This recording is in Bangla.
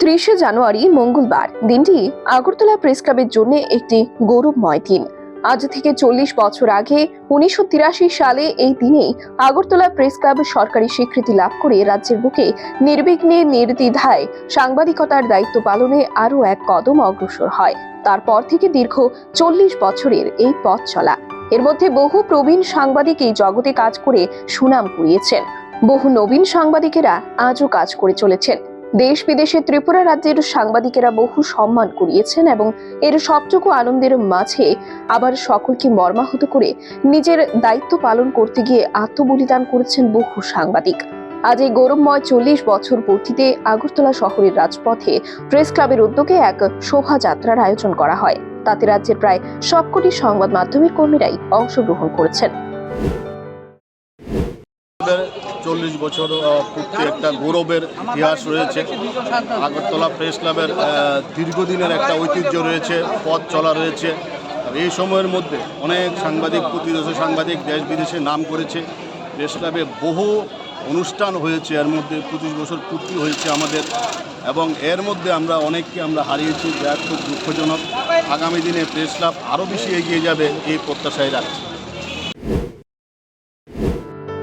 ত্রিশে জানুয়ারি, মঙ্গলবার। দিনটি আগরতলা প্রেস ক্লাবের জন্য একটি গৌরবময় দিন। আজ থেকে চল্লিশ বছর আগে উনিশশো তিরাশি সালে এই দিনেই আগরতলা প্রেস ক্লাব সরকারি স্বীকৃতি লাভ করে রাজ্যের বুকে নির্বিঘ্নে নির্দ্বিধায় সাংবাদিকতার দায়িত্ব পালনে আরও এক কদম অগ্রসর হয়। তারপর থেকে দীর্ঘ চল্লিশ বছরের এই পথ চলা। এর মধ্যে বহু প্রবীণ সাংবাদিক এই জগতে কাজ করে সুনাম কুড়িয়েছেন। বহু নবীন সাংবাদিকেরা আজও কাজ করে চলেছেন। দেশ বিদেশে ত্রিপুরা রাজ্যের সাংবাদিকেরা বহু সম্মান কুড়িয়েছেন এবং এর সবটুকু আনন্দের মাঝে আবার সকলকে মর্মাহত করে নিজের দায়িত্ব পালন করতে গিয়ে আত্মবলিদান করেছেন বহু সাংবাদিক। আজ এই গৌরবময় চল্লিশ বছর পূর্তিতে আগরতলা শহরের রাজপথে প্রেস ক্লাবের উদ্যোগে এক শোভাযাত্রার আয়োজন করা হয়। তাতে রাজ্যের প্রায় সবকটি সংবাদ মাধ্যমের কর্মীরাই অংশগ্রহণ করেছেন। চল্লিশ বছর পূর্তি একটা গৌরবের ইতিহাস রয়েছে। আগরতলা প্রেস ক্লাবের দীর্ঘদিনের একটা ঐতিহ্য রয়েছে, পথ চলা রয়েছে। এই সময়ের মধ্যে অনেক সাংবাদিক প্রতিরোধ সাংবাদিক দেশ বিদেশে নাম করেছে। প্রেস ক্লাবে বহু অনুষ্ঠান হয়েছে, এর মধ্যে পঁচিশ বছর পূর্তি হয়েছে আমাদের। এবং এর মধ্যে আমরা অনেককে আমরা হারিয়েছি, যা খুব দুঃখজনক। আগামী দিনে প্রেস ক্লাব আরও বেশি এগিয়ে যাবে, এই প্রত্যাশায় রাখছি।